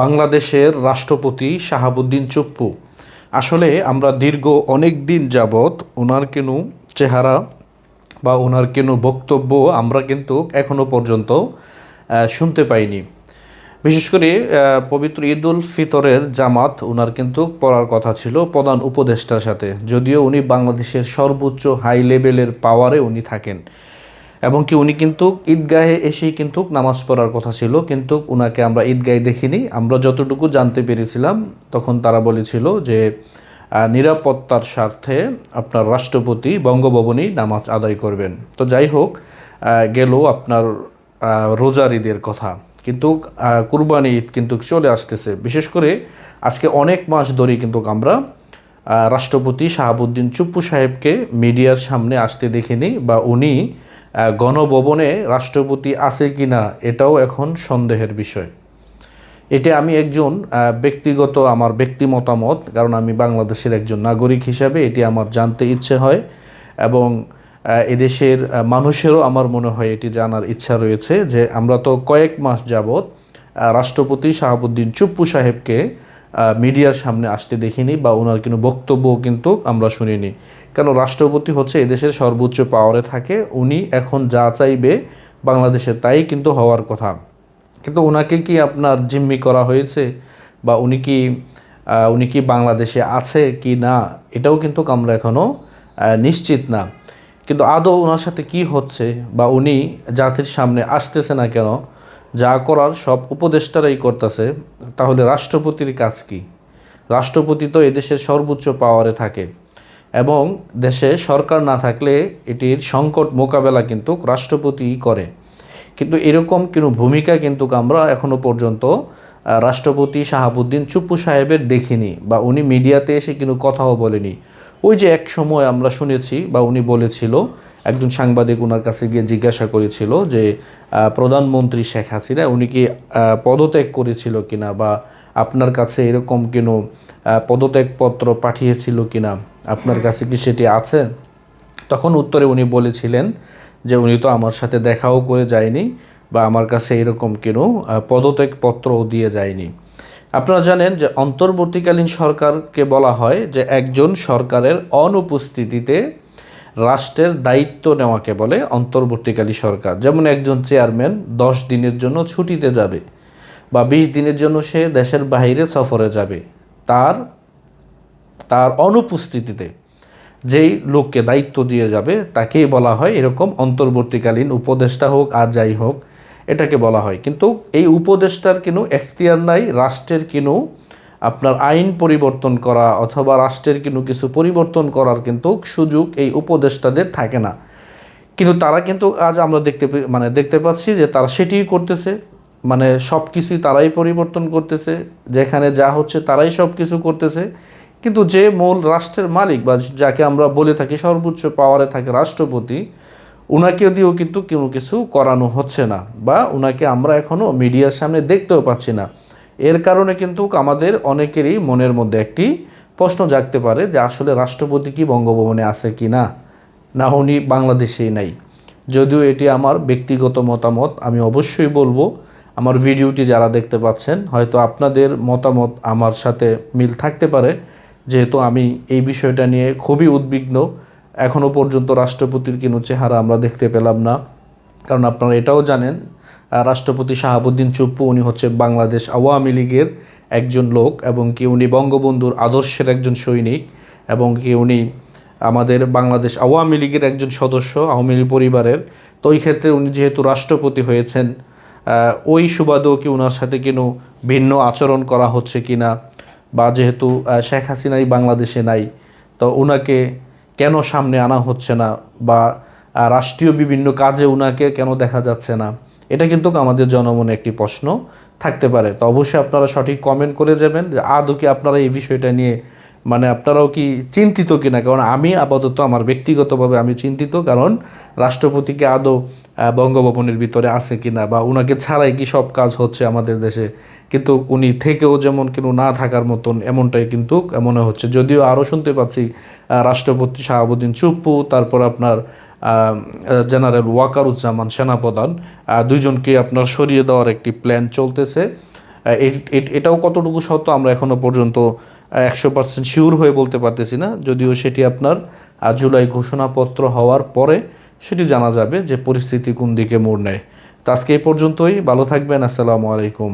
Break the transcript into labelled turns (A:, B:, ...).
A: বাংলাদেশের রাষ্ট্রপতি শাহাবুদ্দিন চুপ্পু। আসলে আমরা দীর্ঘ অনেক দিন যাবৎ ওনার কেন চেহারা বা ওনার কেন বক্তব্য আমরা কিন্তু এখনও পর্যন্ত শুনতে পাইনি। বিশেষ করে পবিত্র ঈদ উল ফিতরের জামাত ওনার কিন্তু পড়ার কথা ছিল প্রধান উপদেষ্টার সাথে। যদিও উনি বাংলাদেশের সর্বোচ্চ হাই লেভেলের পাওয়ারে উনি থাকেন। এবং কি উনি কিন্তু ঈদগাহে এসেই কিন্তু নামাজ পড়ার কথা ছিল, কিন্তু উনাকে আমরা ঈদগাহে দেখিনি। আমরা যতটুকু জানতে পেরেছিলাম, তখন তারা বলেছিল যে নিরাপত্তার স্বার্থে আপনার রাষ্ট্রপতি বঙ্গভবনেই নামাজ আদায় করবেন। তো যাই হোক গেল আপনার রোজার ঈদের কথা। কিন্তু কুরবানি ঈদ কিন্তু চলে আসতেছে। বিশেষ করে আজকে অনেক মাস ধরেই কিন্তু আমরা রাষ্ট্রপতি শাহাবুদ্দিন চুপ্পু সাহেবকে মিডিয়ার সামনে আসতে দেখিনি বা উনি গণভবনে রাষ্ট্রপতি আছে কি না এটাও এখন সন্দেহের বিষয়। এটা আমি একজন ব্যক্তিগত আমার ব্যক্তি মতামত, কারণ আমি বাংলাদেশের একজন নাগরিক হিসাবে এটি আমার জানতে ইচ্ছে হয় এবং এদেশের মানুষেরও আমার মনে হয় এটি জানার ইচ্ছা রয়েছে যে আমরা তো কয়েক মাস যাবৎ রাষ্ট্রপতি শাহাবুদ্দিন চুপ্পু সাহেবকে মিডিয়ার সামনে আসতে দেখিনি বা ওনার কোনো বক্তব্যও কিন্তু আমরা শুনিনি। কেন, রাষ্ট্রপতি হচ্ছে এদেশের সর্বোচ্চ পাওয়ারে থাকে, উনি এখন যা চাইবে বাংলাদেশে তাই কিন্তু হওয়ার কথা। কিন্তু ওনাকে কি আপনার জিম্মি করা হয়েছে? বা উনি কি উনি কি বাংলাদেশে আছে কি না? এটাও কিন্তু আমরা এখনও নিশ্চিত না। কিন্তু আদৌ ওনার সাথে কি হচ্ছে বা উনি জাতির সামনে আসতেছে না কেন যা করার সব উপদেষ্টারাই করতেছে, তাহলে রাষ্ট্রপতির কাজ কি? রাষ্ট্রপতি তো এদেশের সর্বোচ্চ পাওয়ারে থাকে এবং দেশে সরকার না থাকলে এটির সংকট মোকাবেলা কিন্তু রাষ্ট্রপতিই করে। কিন্তু এরকম কোনো ভূমিকা কিন্তু আমরা এখনও পর্যন্ত রাষ্ট্রপতি শাহাবুদ্দিন চুপ্পু সাহেবের দেখিনি বা উনি মিডিয়াতে এসে কিন্তু কথাও বলেনি। ওই যে এক সময় আমরা শুনেছি বা উনি বলেছিল একজন সাংবাদিক ওনার কাছে গিয়ে জিজ্ঞাসা করেছিল যে প্রধানমন্ত্রী শেখ হাসিনা, উনি কি পদত্যাগ করেছিল কিনা বা আপনার কাছে এরকম কোনো পদত্যাগপত্র পাঠিয়েছিল কিনা? আপনার কাছে কি সেটি আছে? তখন উত্তরে উনি বলেছিলেন যে, উনি তো আমার সাথে দেখাও করে যায়নি বা আমার কাছে এরকম কোনো পদত্যাগপত্রও দিয়ে যায়নি। আপনারা জানেন যে, অন্তর্বর্তীকালীন সরকারকে বলা হয় যে, একজন সরকারের অনুপস্থিতিতে রাষ্ট্রের দায়িত্ব নেওয়াকে বলে অন্তর্বর্তীকালী সরকার। যেমন একজন চেয়ারম্যান দশ দিনের জন্য ছুটিতে যাবে বা বিশ দিনের জন্য সে দেশের বাইরে সফরে যাবে। তার তার অনুপস্থিতিতে যেই লোককে দায়িত্ব দিয়ে যাবে, তাকেই বলা হয় এরকম অন্তর্বর্তীকালীন উপদেষ্টা হোক আর যাই হোক এটাকে বলা হয়। কিন্তু এই উপদেষ্টার কিন্তু এখতিয়ার নাই, রাষ্ট্রের কিন্তু আপনার আইন পরিবর্তন করা অথবা রাষ্ট্রের কিন্তু কিছু পরিবর্তন করার কিন্তু সুযোগ এই উপদেষ্টাদের থাকে না। কিন্তু তারা কিন্তু আজ আমরা দেখতে মানে দেখতে পাচ্ছি যে তারা সেটিই করতেছে। মানে সব কিছুই তারাই পরিবর্তন করতেছে। যেখানে যা হচ্ছে তারাই সব কিছু করতেছে। কিন্তু যে মূল রাষ্ট্রের মালিক বা যাকে আমরা বলে থাকি সর্বোচ্চ পাওয়ারে থাকে রাষ্ট্রপতি ওনাকে দিয়েও কিন্তু কোনো কিছু করানো হচ্ছে না বা ওনাকে আমরা এখনও মিডিয়ার সামনে দেখতেও পাচ্ছি না। এর কারণে কিন্তু আমাদের অনেকেরই মনের মধ্যে একটি প্রশ্ন জাগতে পারে যে আসলে রাষ্ট্রপতি কি বঙ্গভবনে আছে কি না? না, উনি বাংলাদেশেই নাই। যদিও এটি আমার ব্যক্তিগত মতামত, আমি অবশ্যই বলব, আমার ভিডিওটি যারা দেখতে পাচ্ছেন, হয়তো আপনাদের মতামত আমার সাথে মিল থাকতে পারে। যেহেতু আমি এই বিষয়টা নিয়ে খুবই উদ্বিগ্ন এখনও পর্যন্ত রাষ্ট্রপতির কোনো চেহারা আমরা দেখতে পেলাম না। কারণ আপনারা এটাও জানেন রাষ্ট্রপতি শাহাবুদ্দিন চুপ্পু, উনি হচ্ছে বাংলাদেশ আওয়ামী লীগের একজন লোক এবং কি উনি বঙ্গবন্ধুর আদর্শের একজন সৈনিক এবং কি উনি আমাদের বাংলাদেশ আওয়ামী লীগের একজন সদস্য, আওয়ামী লীগ পরিবারের। তো ওই ক্ষেত্রে উনি যেহেতু রাষ্ট্রপতি হয়েছেন ওই সুবাদেও কি ওনার সাথে কোনো ভিন্ন আচরণ করা হচ্ছে কি না বা যেহেতু শেখ হাসিনাই বাংলাদেশে নাই, তো ওনাকে কেন সামনে আনা হচ্ছে না বা রাষ্ট্রীয় বিভিন্ন কাজে ওনাকে কেন দেখা যাচ্ছে না? এটা কিন্তু আমাদের জনমনে একটি প্রশ্ন থাকতে পারে। তো অবশ্যই আপনারা সঠিক কমেন্ট করে যাবেন যে আদৌ কি আপনারা এই বিষয়টা নিয়ে মানে আপনারাও কি চিন্তিত কিনা? কারণ আমি আপাতত আমার ব্যক্তিগতভাবে আমি চিন্তিত, কারণ রাষ্ট্রপতিকে আদৌ বঙ্গভবনের ভিতরে আছে কিনা বা ওনাকে ছাড়াই কি সব কাজ হচ্ছে আমাদের দেশে? কিন্তু উনি থেকেও যেমন কিন্তু না থাকার মতন এমনটাই কিন্তু মনে হচ্ছে। যদিও আরও শুনতে পাচ্ছি রাষ্ট্রপতি শাহাবুদ্দিন চুপ্পু, তারপর আপনার জেনারেল ওয়াকারুজ্জামান সেনাপ্রধান দুইজনকে আপনার সরিয়ে দেওয়ার একটি প্ল্যান চলতেছে। এটাও কতটুকু সত্য আমরা এখনও পর্যন্ত একশো পার্সেন্ট শিওর হয়ে বলতে পারতেছি না। যদিও সেটি আপনার জুলাই ঘোষণাপত্র হওয়ার পরে সেটি জানা যাবে যে পরিস্থিতি কোন দিকে মোড় নেয়। তো আজকে এই পর্যন্তই। ভালো থাকবেন। আসসালামু আলাইকুম।